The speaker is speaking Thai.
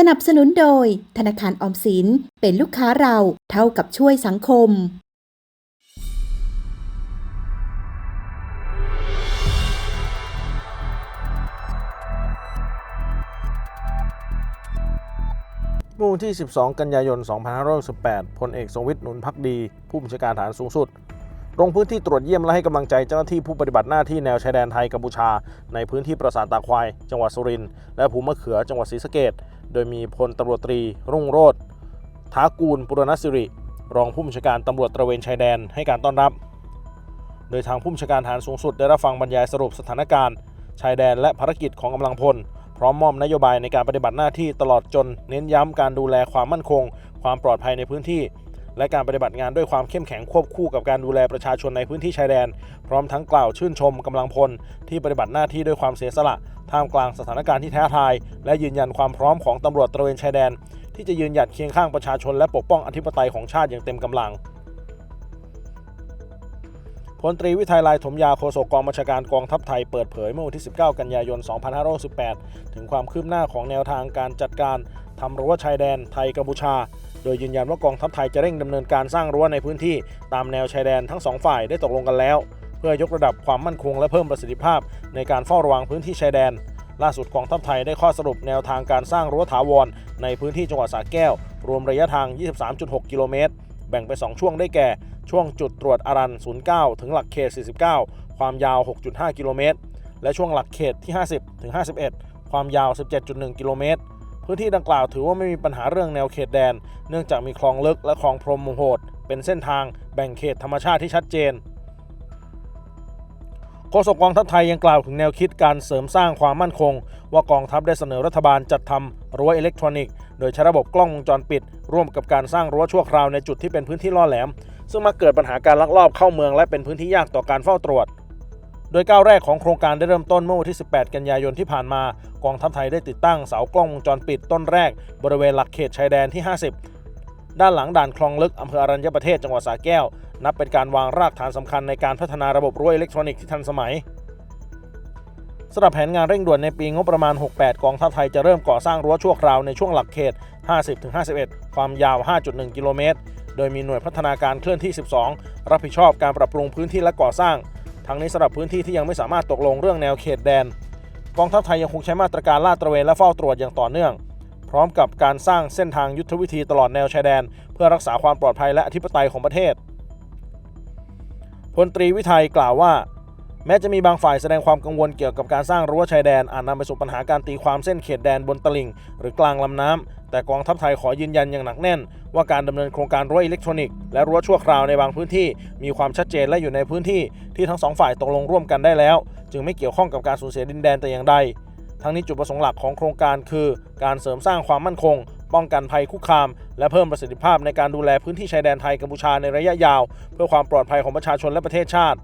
สนับสนุนโดย ธนาคารออมสินเป็นลูกค้าเราเท่ากับช่วยสังคม เมื่อวันที่ 12 กันยายน 2518พลเอกทรงวิทย์หนุนพักดี ผู้บัญชาการฐานสูงสุด ลงพื้นที่ตรวจเยี่ยมและให้กำลังใจเจ้าหน้าที่ผู้ปฏิบัติหน้าที่แนวชายแดนไทยกัมพูชา ในพื้นที่ปราสาทตาควาย จังหวัดสุรินทร์และภูมะเขือจังหวัดศรีสะเกดโดยมีพลตำรวจตรี รุ่งโรจน์ท้ากูลปุรณสิริ รองผู้บัญชาการตำรวจตระเวนชายแดนให้การต้อนรับ โดยทางผู้บัญชาการฐานสูงสุดได้รับฟังบรรยายสรุปสถานการณ์ ชายแดนและภารกิจของกำลังพลพร้อมมอบนโยบายในการปฏิบัติหน้าที่ตลอดจนเน้นย้ำการดูแลความมั่นคง ความปลอดภัยในพื้นที่ และการปฏิบัติงานด้วยความเข้มแข็งควบคู่กับการดูแลประชาชนในพื้นที่ชายแดน พร้อมทั้งกล่าวชื่นชมกำลังพล ที่ปฏิบัติหน้าที่ด้วยความเสียสละท่ามกลางสถานการณ์ที่ท้าทาย และยืนยันความพร้อมของตำรวจตระเวนชายแดน ที่จะยืนหยัดเคียงข้างประชาชนและปกป้องอธิปไตยของชาติอย่างเต็มกำลังพลตรีวิทัยลายถมยาโฆษกกองบัญชาการกองทัพไทยเปิดเผยเมื่อวันที่ 19 กันยายน 2568ถึงความคืบหน้าของแนวทางการจัดการทำรั้วชายแดนไทยกัมพูชา โดยยืนยันว่ากองทัพไทยจะเร่งดำเนินการสร้างรั้วในพื้นที่ตามแนวชายแดนทั้งสองฝ่ายได้ตกลงกันแล้ว เพื่อยกระดับความมั่นคงและเพิ่มประสิทธิภาพในการเฝ้าระวังพื้นที่ชายแดน ล่าสุดกองทัพไทยได้ข้อสรุปแนวทางการสร้างรั้วถาวรในพื้นที่จังหวัดสระแก้ว รวมระยะทาง 23.6 กิโลเมตรแบ่งเป็น2ช่วงได้แก่ ช่วงจุดตรวจอารัน 09 ถึงหลักเขต 49 ความยาว 6.5 กิโลเมตร และช่วงหลักเขตที่ 50 ถึง 51 ความยาว 17.1 กิโลเมตร พื้นที่ดังกล่าวถือว่าไม่มีปัญหาเรื่องแนวเขตแดน เนื่องจากมีคลองลึกและคลองพรมโหด เป็นเส้นทางแบ่งเขตธรรมชาติที่ชัดเจนโฆษกกองทัพไทยยังกล่าวถึงแนวคิดการเสริมสร้างความมั่นคง ว่ากองทัพได้เสนอรัฐบาลจัดทำรั้วอิเล็กทรอนิกส์โดยใช้ระบบกล้องวงจรปิด ร่วมกับการสร้างรั้วชั่วคราวในจุดที่เป็นพื้นที่ล่อแหลม ซึ่งมาเกิดปัญหาการลักลอบเข้าเมืองและเป็นพื้นที่ยากต่อการเฝ้าตรวจ โดยก้าวแรกของโครงการได้เริ่มต้นเมื่อวันที่ 18 กันยายนที่ผ่านมา กองทัพไทยได้ติดตั้งเสากล้องวงจรปิดต้นแรก บริเวณหลักเขตชายแดนที่ 50 ด้านหลังด่านคลองลึกอำเภออรัญญประเทศจังหวัดสระแก้ว นับเป็นการวางรากฐานสำคัญในการพัฒนาระบบรั้วอิเล็กทรอนิกส์ที่ทันสมัยสำหรับแผนงานเร่งด่วนในปีงบประมาณ 68 กองทัพไทยจะเริ่มก่อสร้างรั้วชั่วคราวในช่วงหลักเขต 50-51 ความยาว 5.1 กิโลเมตร โดยมีหน่วยพัฒนาการเคลื่อนที่ 12 รับผิดชอบการปรับปรุงพื้นที่และก่อสร้าง ทั้งนี้สำหรับพื้นที่ที่ยังไม่สามารถตกลงเรื่องแนวเขตแดน กองทัพไทยยังคงใช้มาตรการลาดตระเวนและเฝ้าตรวจอย่างต่อเนื่อง พร้อมกับการสร้างเส้นทางยุทธวิธีตลอดแนวชายแดน เพื่อรักษาความปลอดภัยและอธิปไตยของประเทศพลตรีวิทัยกล่าวว่า แม้จะมีบางฝ่ายแสดงความกังวลเกี่ยวกับการสร้างรั้วชายแดนอาจนำไปสู่ปัญหาการตีความเส้นเขตแดนบนตลิ่ง หรือกลางลำน้ำแต่กองทัพไทยขอยืนยันอย่างหนักแน่น ว่าการดำเนินโครงการรั้วอิเล็กทรอนิกส์และรั้วชั่วคราวในบางพื้นที่มีความชัดเจนและอยู่ในพื้นที่ ที่ทั้งสองฝ่ายตกลงร่วมกันได้แล้ว จึงไม่เกี่ยวข้องกับการสูญเสียดินแดนแต่อย่างใด ทั้งนี้จุดประสงค์หลักของโครงการคือ การเสริมสร้างความมั่นคง ป้องกันภัยคุกคาม และเพิ่มประสิทธิภาพในการดูแลพื้นที่ชายแดนไทยกัมพูชาในระยะยาว เพื่อความปลอดภัยของประชาชนและประเทศชาติ